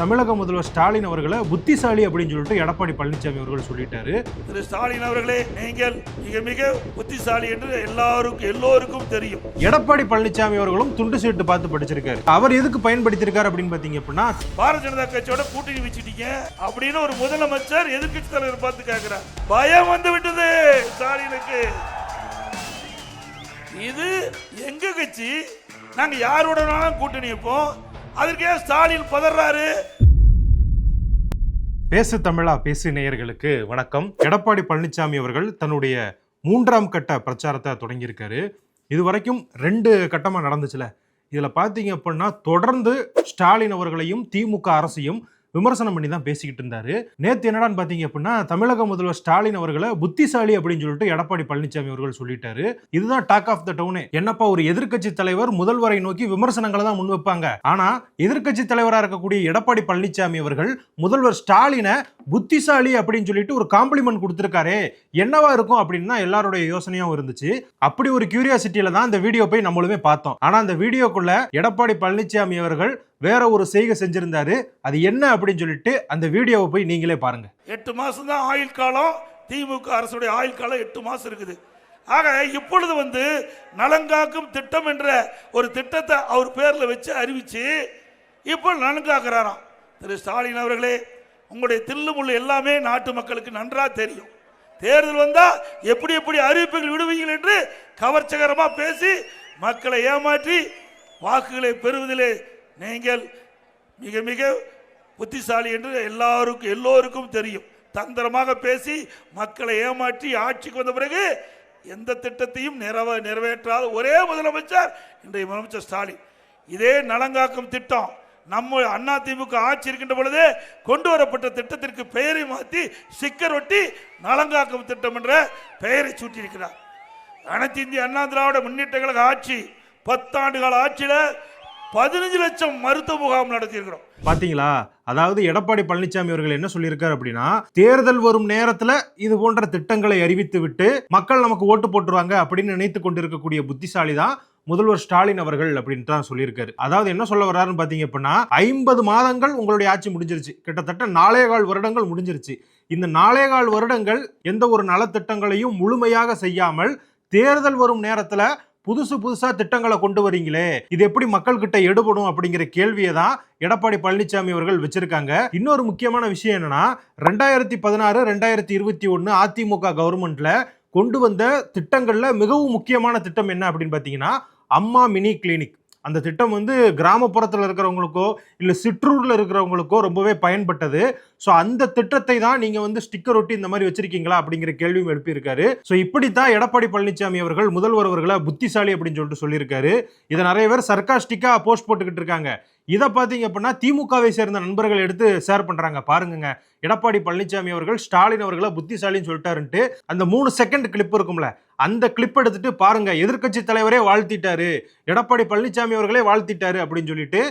தமிழக முதல்வர் ஸ்டாலின் அவர்களை புத்திசாலி அப்படின்னு சொல்லிட்டு எடப்பாடி பழனிசாமி அவர்கள் சொல்லிட்டாரு. திரு ஸ்டாலின் அவர்களே நீங்கள் மிக மிக புத்திசாலி என்று எல்லாருக்கும் எல்லோருக்கும் தெரியும். எடப்பாடி பழனிசாமி அவர்களும் துண்டு சீட்டு பார்த்து படிச்சிருக்காரு. அவர் எதுக்கு பயன்படுத்தியிருக்காரு அப்படின்னு பாத்தீங்க அப்படின்னா பாரதிய ஜனதா கட்சியோட கூட்டணி வச்சுட்டீங்க அப்படின்னு ஒரு முதலமைச்சர் எதிர்க்கட்சி தலைவர் பார்த்து கேட்கிறார் பயம் வந்து விட்டது ஸ்டாலினுக்கு. இது எங்க கட்சி? நாங்க யாருடனாலும் கூட்டணி வைப்போம். அதற்கே ஸ்டாலின் பதறாரு. பேசு தமிழா பேசு நேயர்களுக்கு வணக்கம். எடப்பாடி பழனிசாமி அவர்கள் தன்னுடைய மூன்றாம் கட்ட பிரச்சாரத்தை தொடங்கியிருக்காரு. இது வரைக்கும் ரெண்டு கட்டமாக நடந்துச்சுல. இதில் பார்த்தீங்க அப்படின்னா தொடர்ந்து ஸ்டாலின் அவர்களையும் திமுக அரசையும் விமர்சனம் பண்ணி தான் பேசிக்கிட்டு இருந்தாரு. நேத்து என்னடான்னு பாத்தீங்க அப்படின்னா தமிழக முதல்வர் ஸ்டாலின் அவர்களை புத்திசாலி அப்படின்னு சொல்லிட்டு எடப்பாடி பழனிசாமி அவர்கள் சொல்லிட்டாரு. இதுதான் டாக் ஆஃப் த டவுனே. என்னப்பா ஒரு எதிர்கட்சி தலைவர் முதல்வரை நோக்கி விமர்சனங்களை தான் முன்வைப்பாங்க ஆனா எதிர்க்கட்சி தலைவராக இருக்கக்கூடிய எடப்பாடி பழனிசாமி அவர்கள் முதல்வர் ஸ்டாலினை புத்திசாலி அப்படின்னு சொல்லிட்டு ஒரு காம்ப்ளிமெண்ட் கொடுத்துருக்காரே என்னவா இருக்கும் அப்படின்னு தான் எல்லாருடைய யோசனையும் இருந்துச்சு. அப்படி ஒரு கியூரியாசிட்டியில தான் இந்த வீடியோ போய் நம்மளுமே பார்த்தோம். ஆனா அந்த வீடியோக்குள்ள எடப்பாடி பழனிசாமி அவர்கள் வேற ஒரு செய்கை செஞ்சிருந்தாரு. அது என்ன அப்படின்னு அப்படின்னு சொல்லிட்டு அந்த வீடியோவை போய் நீங்களே பாருங்க. எட்டு மாசம் தான் ஆயுள் காலம். திமுக அரசுடைய ஆயுள் காலம் எட்டு மாசம் இருக்குது. ஆக இப்பொழுது வந்து நலங்காக்கும் திட்டம் என்ற ஒரு திட்டத்தை அவர் பேரில் வச்சு அறிவிச்சு இப்போ நலங்காக்குறாராம். திரு ஸ்டாலின் அவர்களே உங்களுடைய தில்லுமுள்ளு எல்லாமே நாட்டு மக்களுக்கு நன்றாக தெரியும். தேர்தல் வந்தால் எப்படி எப்படி அறிவிப்புகள் விடுவீங்கள் என்று கவர்ச்சகரமாக பேசி மக்களை ஏமாற்றி வாக்குகளை பெறுவதிலே நீங்கள் மிக மிக புத்திசாலி என்று எல்லாருக்கும் எல்லோருக்கும் தெரியும். தந்திரமாக பேசி மக்களை ஏமாற்றி ஆட்சிக்கு வந்த பிறகு எந்த திட்டத்தையும் நிறைவ நிறைவேற்றாத ஒரே முதலமைச்சர் இன்றைய முதலமைச்சர் ஸ்டாலின். இதே நலங்காக்கும் திட்டம் நம்ம அண்ணா திமுக ஆட்சி இருக்கின்ற பொழுது கொண்டு வரப்பட்ட திட்டத்திற்கு பெயரை மாற்றி சிக்கர் ஒட்டி நலங்காக்கும் திட்டம் என்ற பெயரை சூட்டியிருக்கிறார். அனைத்து இந்திய அண்ணா திராவிட முன்னேற்ற கழக ஆட்சி பத்தாண்டு கால ஆட்சியில் பதினஞ்சு லட்சம் மருத்துவ முகாம் நடத்தியிருக்கிறோம். பாத்தீங்களா? அதாவது எடப்பாடி பழனிசாமி அவர்கள் என்ன சொல்லியிருக்காரு அப்படின்னா தேர்தல் வரும் நேரத்துல இது போன்ற திட்டங்களை அறிவித்து விட்டு மக்கள் நமக்கு ஓட்டு போட்டுருவாங்க அப்படின்னு நினைத்து கொண்டிருக்கக்கூடிய புத்திசாலி தான் முதல்வர் ஸ்டாலின் அவர்கள் அப்படின்ட்டு தான் சொல்லியிருக்காரு. அதாவது என்ன சொல்ல வர்றாருன்னு பாத்தீங்க அப்படின்னா ஐம்பது மாதங்கள் உங்களுடைய ஆட்சி முடிஞ்சிருச்சு. கிட்டத்தட்ட நாலே கால் வருடங்கள் முடிஞ்சிருச்சு. இந்த நாலே கால் வருடங்கள் எந்த ஒரு நலத்திட்டங்களையும் முழுமையாக செய்யாமல் தேர்தல் வரும் நேரத்துல புதுசு புதுசாக திட்டங்களை கொண்டு வரீங்களே இது எப்படி மக்கள்கிட்ட எடுபடும் அப்படிங்கிற கேள்வியை தான் எடப்பாடி பழனிசாமி அவர்கள் வச்சிருக்காங்க. இன்னொரு முக்கியமான விஷயம் என்னன்னா ரெண்டாயிரத்தி பதினாறு ரெண்டாயிரத்தி இருபத்தி ஒன்று அதிமுக கவர்மெண்ட்ல கொண்டு வந்த திட்டங்களில் மிகவும் முக்கியமான திட்டம் என்ன அப்படின்னு பார்த்தீங்கன்னா அம்மா மினி கிளினிக். அந்த திட்டம் வந்து கிராமப்புறத்தில் இருக்கிறவங்களுக்கோ இல்லை சிற்றூரில் இருக்கிறவங்களுக்கோ ரொம்பவே பயன்பட்டது. ஸோ அந்த திட்டத்தை தான் நீங்கள் வந்து ஸ்டிக்கர் ஒட்டி இந்த மாதிரி வச்சிருக்கீங்களா அப்படிங்கிற கேள்வியும் எழுப்பியிருக்காரு. ஸோ இப்படித்தான் எடப்பாடி பழனிசாமி அவர்கள் முதல்வர் அவர்களை புத்திசாலி அப்படின்னு சொல்லிட்டு சொல்லியிருக்காரு. இதை நிறைய பேர் சர்க்காஸ்டிக்காக போஸ்ட் போட்டுக்கிட்டு இருக்காங்க. இதை பார்த்தீங்க அப்படின்னா திமுகவை சேர்ந்த நண்பர்கள் எடுத்து ஷேர் பண்ணுறாங்க பாருங்க எடப்பாடி பழனிசாமி அவர்கள் ஸ்டாலின் அவர்களை புத்திசாலின்னு சொல்லிட்டாருன்ட்டு அந்த மூணு செகண்ட் கிளிப் இருக்கும்ல அந்த கிளிப் எடுத்துட்டு பாருங்க எதிர்க்கட்சி தலைவரே வாழ்த்திட்டாரு. எடப்பாடி பழனிசாமி அவர்களே வாழ்த்திட்டாரு அப்படின்னு சொல்லிட்டு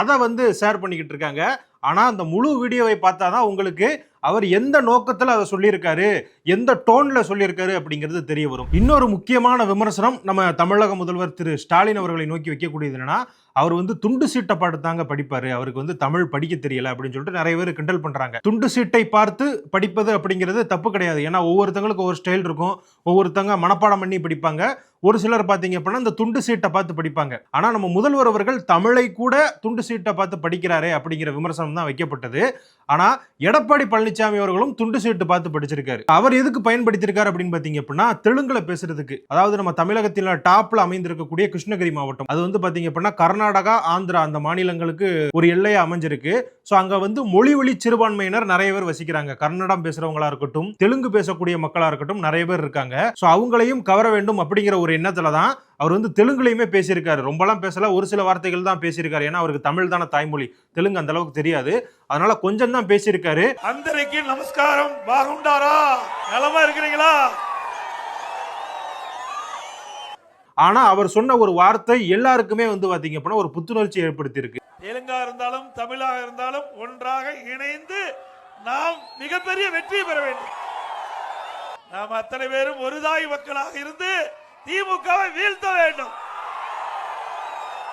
அதை வந்து ஷேர் பண்ணிக்கிட்டு இருக்காங்க. ஆனால் அந்த முழு வீடியோவை பார்த்தா தான் உங்களுக்கு அவர் எந்த நோக்கத்தில் அதை சொல்லியிருக்காரு எந்த டோனில் சொல்லியிருக்காரு அப்படிங்கிறது தெரிய வரும். இன்னொரு முக்கியமான விமர்சனம் நம்ம தமிழக முதல்வர் திரு. ஸ்டாலின் அவர்களை நோக்கி வைக்கக்கூடியது என்னன்னா அவர் வந்து துண்டு சீட்டை பாட்டு தாங்க படிப்பார். அவருக்கு வந்து தமிழ் படிக்க தெரியல அப்படின்னு சொல்லிட்டு நிறைய பேர் கிண்டல் பண்ணுறாங்க துண்டு சீட்டை பார்த்து படிப்பது அப்படிங்கிறது தப்பு கிடையாது. ஏன்னா ஒவ்வொருத்தங்களுக்கு ஒவ்வொரு ஸ்டைல் இருக்கும். ஒவ்வொருத்தங்க மனப்பாடம் பண்ணி படிப்பாங்க. ஒரு சிலர் பார்த்தீங்க அப்படின்னா இந்த துண்டு சீட்டை பார்த்து படிப்பாங்க. ஆனால் நம்ம முதல்வர் அவர்கள் தமிழை கூட துண்டு சீட்டை பார்த்து படிக்கிறாரே அப்படிங்கிற விமர்சனம் தான் வைக்கப்பட்டது. ஆனா எடப்பாடி பழனிசாமி அவர்களும் துண்டு சீட்டு பார்த்து படிச்சிருக்காரு. அவர் எதுக்கு பயன்படுத்தியிருக்காரு அப்படின்னு பாத்தீங்க அப்படின்னா தெலுங்குல பேசுறதுக்கு. அதாவது நம்ம தமிழகத்தில் டாப்ல அமைந்திருக்கக்கூடிய கிருஷ்ணகிரி மாவட்டம். அது வந்து பாத்தீங்க அப்படின்னா கர்நாடகா ஆந்திரா அந்த மாநிலங்களுக்கு ஒரு எல்லையா அமைஞ்சிருக்கு. ஸோ அங்க வந்து மொழி வழி சிறுபான்மையினர் நிறைய பேர் வசிக்கிறாங்க. கன்னடம் பேசுறவங்களா இருக்கட்டும் தெலுங்கு பேசக்கூடிய மக்களா இருக்கட்டும் நிறைய பேர் இருக்காங்க. ஸோ அவங்களையும் கவர வேண்டும் அப்படிங்கிற ஒரு எண்ணத்துல தான் அவர் வந்து தெலுங்குலையுமே பேசியிருக்காரு. ரொம்பலாம் பேசல. ஒரு சில வார்த்தைகள் தான் பேசியிருக்காரு. ஏன்னா அவருக்கு தமிழ் தானே தாய்மொழி. தெலுங்கு அந்த அளவுக்கு தெரியாது. அதனால கொஞ்சம் தான் பேசியிருக்காரு. அந்தரைக்கு நமஸ்காரம். பாகுண்டாரா நலமா இருக்கிறீங்களா? ஆனா அவர் சொன்ன ஒரு வார்த்தை எல்லாருக்குமே வந்து பார்த்தீங்க அப்படின்னா ஒரு புத்துணர்ச்சி ஏற்படுத்தியிருக்கு. தெலுங்கா இருந்தாலும் தமிழாக இருந்தாலும் ஒன்றாக இணைந்து நாம் மிகப்பெரிய வெற்றி பெற வேண்டும். நாம் அத்தனை பேரும் ஒரு தாய் மக்களாக இருந்து திமுகவை வீழ்த்த வேண்டும்.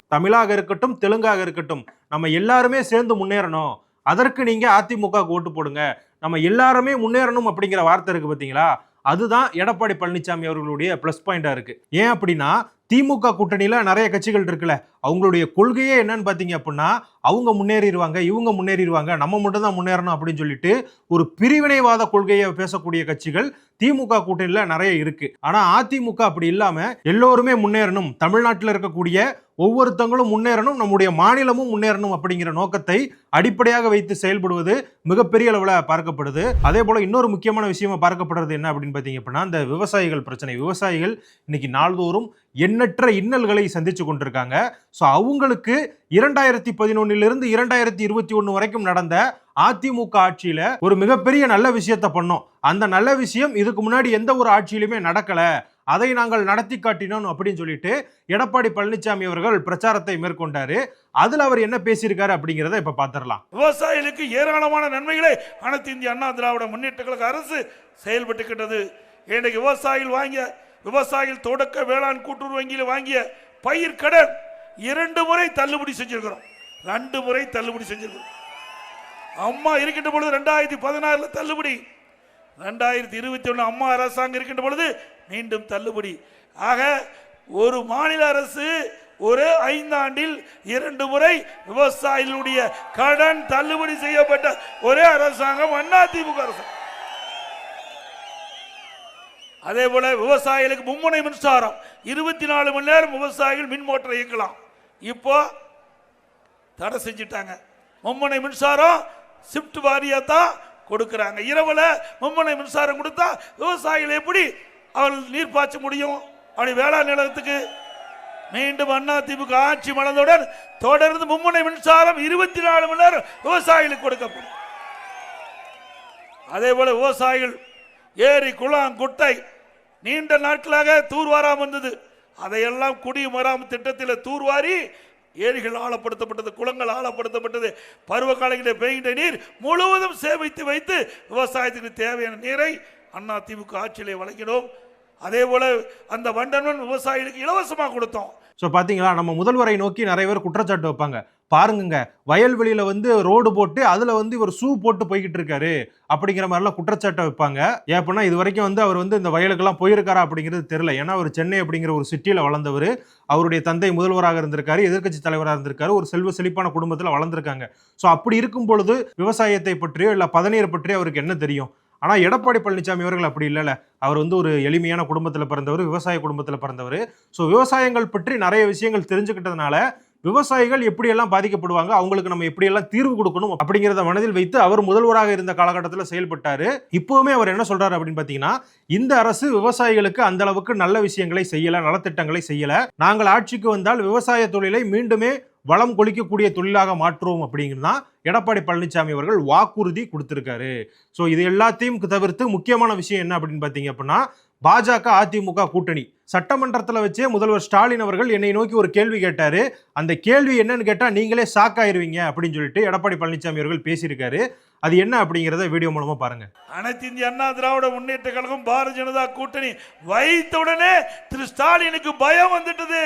தமிழாக இருக்கட்டும் தெலுங்காக இருக்கட்டும் நம்ம எல்லாருமே சேர்ந்து முன்னேறணும். அதற்கு நீங்க அதிமுக ஓட்டு போடுங்க. நம்ம எல்லாருமே முன்னேறணும் அப்படிங்கிற வார்த்தை இருக்கு பாத்தீங்களா? அதுதான் எடப்பாடி பழனிசாமி அவர்களுடைய ப்ளஸ் பாயிண்டா இருக்கு. ஏன் அப்படின்னா திமுக கூட்டணியில் நிறைய கட்சிகள் இருக்குல்ல. அவங்களுடைய கொள்கையே என்னன்னு பார்த்தீங்க அப்படின்னா அவங்க முன்னேறிடுவாங்க இவங்க முன்னேறிடுவாங்க நம்ம மட்டும் தான் முன்னேறணும் அப்படின்னு சொல்லிட்டு ஒரு பிரிவினைவாத கொள்கையை பேசக்கூடிய கட்சிகள் திமுக கூட்டணியில் நிறைய இருக்கு. ஆனால் அதிமுக அப்படி இல்லாமல் எல்லோருமே முன்னேறணும் தமிழ்நாட்டில் இருக்கக்கூடிய ஒவ்வொருத்தங்களும் முன்னேறணும் நம்முடைய மாநிலமும் முன்னேறணும் அப்படிங்கிற நோக்கத்தை அடிப்படையாக வைத்து செயல்படுவது மிகப்பெரிய அளவில் பார்க்கப்படுது. அதே போல் இன்னொரு முக்கியமான விஷயமா பார்க்கப்படுறது என்ன அப்படின்னு பார்த்தீங்க அப்படின்னா இந்த விவசாயிகள் பிரச்சனை. விவசாயிகள் இன்னைக்கு நாள்தோறும் எண்ணற்ற இன்னல்களை சந்திச்சு கொண்டிருக்காங்க. ஸோ அவங்களுக்கு இரண்டாயிரத்தி பதினொன்னிலிருந்து இரண்டாயிரத்தி இருபத்தி ஒன்று வரைக்கும் நடந்த அதிமுக ஆட்சியில ஒரு மிகப்பெரிய நல்ல விஷயத்த பண்ணோம். அந்த நல்ல விஷயம் இதுக்கு முன்னாடி எந்த ஒரு ஆட்சியிலுமே நடக்கல. அதை நாங்கள் நடத்தி காட்டினோம் அப்படின்னு சொல்லிட்டு எடப்பாடி பழனிசாமி அவர்கள் பிரச்சாரத்தை மேற்கொண்டாரு. அதுல அவர் என்ன பேசியிருக்காரு அப்படிங்கிறத இப்ப பாத்திரலாம் விவசாயிகளுக்கு ஏராளமான நன்மைகளை அனைத்து இந்திய அண்ணா திராவிட முன்னேற்ற கழக அரசு செயல்பட்டுக்கிட்டது. இன்றைக்கு விவசாயிகள் வாங்கிய விவசாயிகள் தொடக்க வேளாண் கூட்டுறவு வங்கியில் வாங்கிய பயிர் கடன் இரண்டு முறை தள்ளுபடி செஞ்சிருக்கிறோம். ரெண்டு முறை தள்ளுபடி செஞ்சிருக்கிறோம். அம்மா இருக்கின்ற பொழுது ரெண்டாயிரத்தி பதினாறுல தள்ளுபடி. ரெண்டாயிரத்தி இருபத்தி ஒன்று அம்மா அரசாங்கம் இருக்கின்ற பொழுது மீண்டும் தள்ளுபடி. ஆக ஒரு மாநில அரசு ஒரு ஐந்தாண்டில் இரண்டு முறை விவசாயிகளுடைய கடன் தள்ளுபடி செய்யப்பட்ட ஒரே அரசாங்கம் அண்ணா திமுக அரசாங்கம் அதே போல விவசாயிகளுக்கு மும்முனை மின்சாரம். இருபத்தி நாலு மணி நேரம் விவசாயிகள் மின் மோட்டரை இயக்கலாம். இப்போ தடை செஞ்சிட்டாங்க. மும்முனை மின்சாரம் ஷிஃப்ட் வாரியா தான் கொடுக்குறாங்க. இரவுல மும்முனை மின்சாரம் கொடுத்தா விவசாயிகள் எப்படி அவர்கள் நீர் பாய்ச்ச முடியும்? அப்படி வேளாண் நிலத்துக்கு மீண்டும் அண்ணா திமுக ஆட்சி மலர்ந்தவுடன் தொடர்ந்து மும்முனை மின்சாரம் இருபத்தி நாலு மணி நேரம் விவசாயிகளுக்கு கொடுக்கப்படும். அதே போல விவசாயிகள் ஏரி குளம் குட்டை நீண்ட நாட்களாக தூர்வாராம் இருந்தது. அதையெல்லாம் குடிமராம் திட்டத்தில் தூர்வாரி ஏரிகள் ஆழப்படுத்தப்பட்டது குளங்கள் ஆழப்படுத்தப்பட்டது. பருவ காலங்களில் பெய்கின்ற நீர் முழுவதும் சேமித்து வைத்து விவசாயத்துக்கு தேவையான நீரை அண்ணா திமுக ஆட்சியிலே வழங்கினோம். அதே போல அந்த வண்டனன் விவசாயிகளுக்கு இலவசமாக கொடுத்தோம். ஸோ பார்த்தீங்களா நம்ம முதல்வரை நோக்கி நிறைய பேர் குற்றச்சாட்டு வைப்பாங்க. பாருங்கங்க வயல்வெளியில் வந்து ரோடு போட்டு அதில் வந்து இவர் ஷூ போட்டு போய்கிட்டு இருக்காரு அப்படிங்கிற மாதிரிலாம் குற்றச்சாட்டை வைப்பாங்க. ஏன் இது வரைக்கும் வந்து அவர் வந்து இந்த வயலுக்கெல்லாம் போயிருக்காரா அப்படிங்கிறது தெரியல. ஏன்னா அவர் சென்னை அப்படிங்கிற ஒரு சிட்டியில் வளர்ந்தவர். அவருடைய தந்தை முதல்வராக இருந்திருக்காரு எதிர்க்கட்சி தலைவராக இருந்திருக்காரு ஒரு செல்வ செழிப்பான குடும்பத்தில் வளர்ந்துருக்காங்க. ஸோ அப்படி இருக்கும் பொழுது விவசாயத்தை பற்றியோ இல்லை பதநீர் பற்றியோ அவருக்கு என்ன தெரியும்? ஆனா எடப்பாடி பழனிசாமி அவர்கள் அப்படி இல்லைல்ல. அவர் வந்து ஒரு எளிமையான குடும்பத்தில் பிறந்தவர் விவசாய குடும்பத்தில் பிறந்தவர். ஸோ விவசாயங்கள் பற்றி நிறைய விஷயங்கள் தெரிஞ்சுக்கிட்டதுனால விவசாயிகள் எப்படியெல்லாம் பாதிக்கப்படுவாங்க அவங்களுக்கு நம்ம எப்படியெல்லாம் தீர்வு கொடுக்கணும் அப்படிங்கிறத மனதில் வைத்து அவர் முதல்வராக இருந்த காலகட்டத்தில் செயல்பட்டாரு. இப்போவுமே அவர் என்ன சொல்றாரு அப்படின்னு பார்த்தீங்கன்னா இந்த அரசு விவசாயிகளுக்கு அந்த அளவுக்கு நல்ல விஷயங்களை செய்யல நலத்திட்டங்களை செய்யல. நாங்கள் ஆட்சிக்கு வந்தால் விவசாய தொழிலை மீண்டுமே வளம் கொளிக்கக்கூடிய தொழிலாக மாற்றுவோம் அப்படிங்கிறது தான் எடப்பாடி பழனிசாமி அவர்கள் வாக்குறுதி கொடுத்துருக்காரு. ஸோ இது எல்லாத்தையும் தவிர்த்து முக்கியமான விஷயம் என்ன அப்படின்னு பார்த்தீங்க அப்படின்னா பாஜக அதிமுக கூட்டணி. சட்டமன்றத்தில் வச்சே முதல்வர் ஸ்டாலின் அவர்கள் என்னை நோக்கி ஒரு கேள்வி கேட்டார். அந்த கேள்வி என்னன்னு கேட்டால் நீங்களே சாக்காயிருவீங்க அப்படின்னு சொல்லிட்டு எடப்பாடி பழனிசாமி அவர்கள் பேசியிருக்காரு. அது என்ன அப்படிங்கிறத வீடியோ மூலமா பாருங்க. அனைத்து இந்திய அண்ணா திராவிட முன்னேற்ற கழகம் பாரதிய ஜனதா கூட்டணி வைத்தவுடனே திரு ஸ்டாலினுக்கு பயம் வந்துட்டது.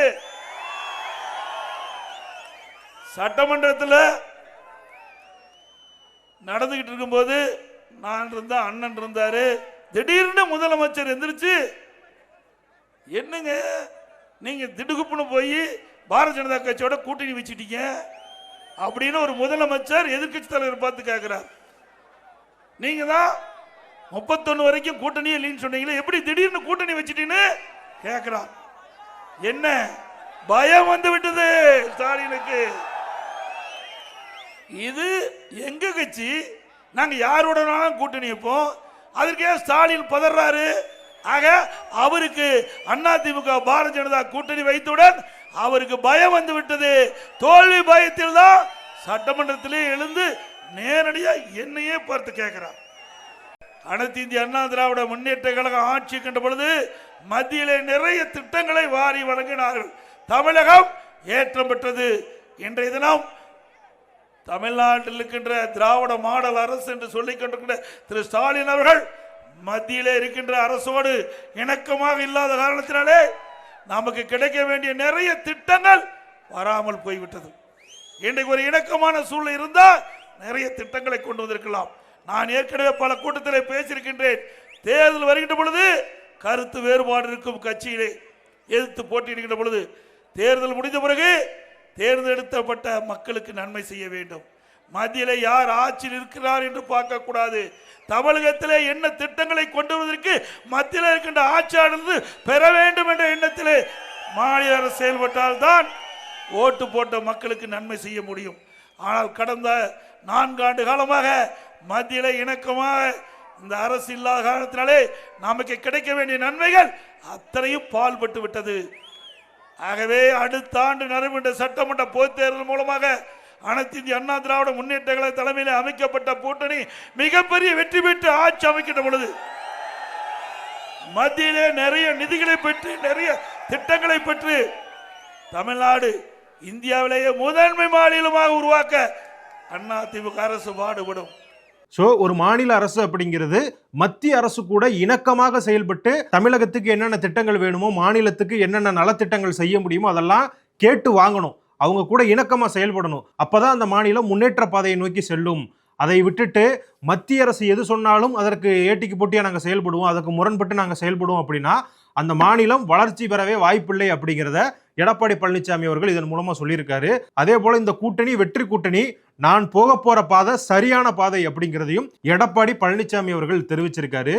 சட்டமன்றத்தில் நடந்துகிட்டு இருக்கும்போது நான் இருந்த அண்ணன் இருந்தாரு. திடீர்னு முதலமைச்சர் எந்திரிச்சு என்னங்க? நீங்க திடுகுப்புன்னு போய் பாரதிய ஜனதா கட்சியோட கூட்டணி வச்சுட்டீங்க. அப்படின்னு ஒரு முதலமைச்சர் எதிர்கட்சி தலைவர் பார்த்து கேட்கிறார் நீங்க தான் முப்பத்தொன்னு வரைக்கும் கூட்டணியே இல்லைன்னு சொன்னீங்களே எப்படி திடீர்னு கூட்டணி வச்சிட்டீன்னு கேட்கிறார் என்ன? பயம் வந்து விட்டது ஸ்டாலினுக்கு. இது எங்க கட்சி? நாங்க யாருடனாலும் கூட்டணி வைப்போம். அதற்கே ஸ்டாலின் பதறாரு. ஆக அவருக்கு அதிமுக பாரதிய ஜனதா கூட்டணி வைத்தவுடன் அவருக்கு பயம் வந்து விட்டது. தோல்வி பயத்தில் தான் சட்டமன்றத்திலே எழுந்து நேரடியாக என்னையே பார்த்து கேட்கிறார். அனைத்து இந்திய அண்ணா திராவிட முன்னேற்ற கழகம் ஆட்சி கண்ட பொழுது மத்தியிலே நிறைய திட்டங்களை வாரி வழங்கினார்கள். தமிழகம் ஏற்றம் பெற்றது. இன்றைய தினம் தமிழ்நாட்டில் இருக்கின்ற திராவிட மாடல் அரசு என்று சொல்லிக் கொண்டிருக்கின்ற திரு ஸ்டாலின் அவர்கள் மத்தியிலே இருக்கின்ற அரசோடு இணக்கமாக இல்லாத காரணத்தினாலே நமக்கு கிடைக்க வேண்டிய நிறைய திட்டங்கள் வராமல் போய்விட்டது. இன்றைக்கு ஒரு இணக்கமான சூழ்நிலை இருந்தால் நிறைய திட்டங்களை கொண்டு வந்திருக்கலாம். நான் ஏற்கனவே பல கூட்டத்தில் பேசியிருக்கின்றேன். தேர்தல் வருகின்ற பொழுது கருத்து வேறுபாடு இருக்கும் கட்சியிலே எதிர்த்து போட்டியிடுகின்ற பொழுது தேர்தல் முடிந்த பிறகு தேர்ந்தெடுக்கப்பட்ட மக்களுக்கு நன்மை செய்ய வேண்டும். மத்தியில் யார் ஆட்சியில் இருக்கிறார் என்று பார்க்கக்கூடாது. தமிழகத்திலே என்ன திட்டங்களை கொண்டு வருவதற்கு மத்தியில் இருக்கின்ற ஆட்சியாளர் பெற வேண்டும் என்ற எண்ணத்தில் மாநில அரசு செயல்பட்டால்தான் ஓட்டு போட்ட மக்களுக்கு நன்மை செய்ய முடியும். ஆனால் கடந்த நான்காண்டு காலமாக மத்தியில் இணக்கமாக இந்த அரசு இல்லாத காரணத்தினாலே நமக்கு கிடைக்க வேண்டிய நன்மைகள் அத்தனையும் பால்பட்டு விட்டது. ஆகவே அடுத்த ஆண்டு நடைபெற்ற சட்டமன்ற பொதுத் தேர்தல் மூலமாக அனைத்து இந்திய அண்ணா திராவிட முன்னேற்ற கழக தலைமையில் அமைக்கப்பட்ட கூட்டணி மிகப்பெரிய வெற்றி பெற்று ஆட்சி அமைக்கின்ற பொழுது மத்தியிலே நிறைய நிதிகளை பெற்று நிறைய திட்டங்களை பெற்று தமிழ்நாடு இந்தியாவிலேயே முதன்மை மாநிலமாக உருவாக்க அண்ணா திமுக அரசு பாடுபடும். ஸோ ஒரு மாநில அரசு அப்படிங்கிறது மத்திய அரசு கூட இணக்கமாக செயல்பட்டு தமிழகத்துக்கு என்னென்ன திட்டங்கள் வேணுமோ மாநிலத்துக்கு என்னென்ன நலத்திட்டங்கள் செய்ய முடியுமோ அதெல்லாம் கேட்டு வாங்கணும். அவங்க கூட இணக்கமாக செயல்படணும். அப்போ தான் அந்த மாநிலம் முன்னேற்ற பாதையை நோக்கி செல்லும். அதை விட்டுட்டு மத்திய அரசு எது சொன்னாலும் அதற்கு ஏட்டிக்கு போட்டியாக நாங்கள் செயல்படுவோம் அதற்கு முரண்பட்டு நாங்கள் செயல்படுவோம் அப்படின்னா அந்த மாநிலம் வளர்ச்சி பெறவே வாய்ப்பில்லை அப்படிங்கிறத எடப்பாடி பழனிசாமி அவர்கள் இதன் மூலமாக சொல்லியிருக்காரு. அதே போல் இந்த கூட்டணி வெற்றி கூட்டணி நான் போக போற பாதை சரியான பாதை அப்படிங்கிறதையும் எடப்பாடி பழனிசாமி அவர்கள் தெரிவிச்சிருக்காரு.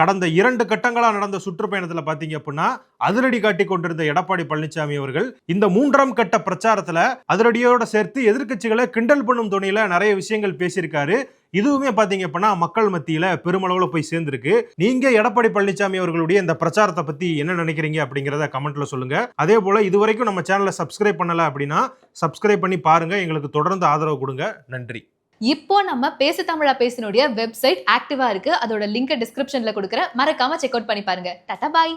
கடந்த இரண்டு கட்டங்களாக நடந்த சுற்றுப்பயணத்தில் பார்த்தீங்க அப்படின்னா அதிரடி காட்டி கொண்டிருந்த எடப்பாடி பழனிசாமி அவர்கள் இந்த மூன்றாம் கட்ட பிரச்சாரத்தில் அதிரடியோட சேர்த்து எதிர்க்கட்சிகளை கிண்டல் பண்ணும் துணியில் நிறைய விஷயங்கள் பேசியிருக்காரு. இதுவுமே பார்த்தீங்க அப்படின்னா மக்கள் மத்தியில் பெருமளவில் போய் சேர்ந்துருக்கு. நீங்கள் எடப்பாடி பழனிசாமி அவர்களுடைய இந்த பிரச்சாரத்தை பற்றி என்ன நினைக்கிறீங்க அப்படிங்கிறத கமெண்ட்டில் சொல்லுங்கள் அதே போல் இது வரைக்கும் நம்ம சேனலை சப்ஸ்கிரைப் பண்ணலை அப்படின்னா சப்ஸ்கிரைப் பண்ணி பாருங்கள் எங்களுக்கு தொடர்ந்து ஆதரவு கொடுங்க. நன்றி. இப்போ நம்ம பேசு தமிழா பேசினுடைய வெப்சைட் ஆக்டிவா இருக்கு. அதோட லிங்க் டிஸ்கிரிப்ஷன்ல கொடுக்குற மறக்காம செக் அவுட் பண்ணி பாருங்க. டாடா பாய்.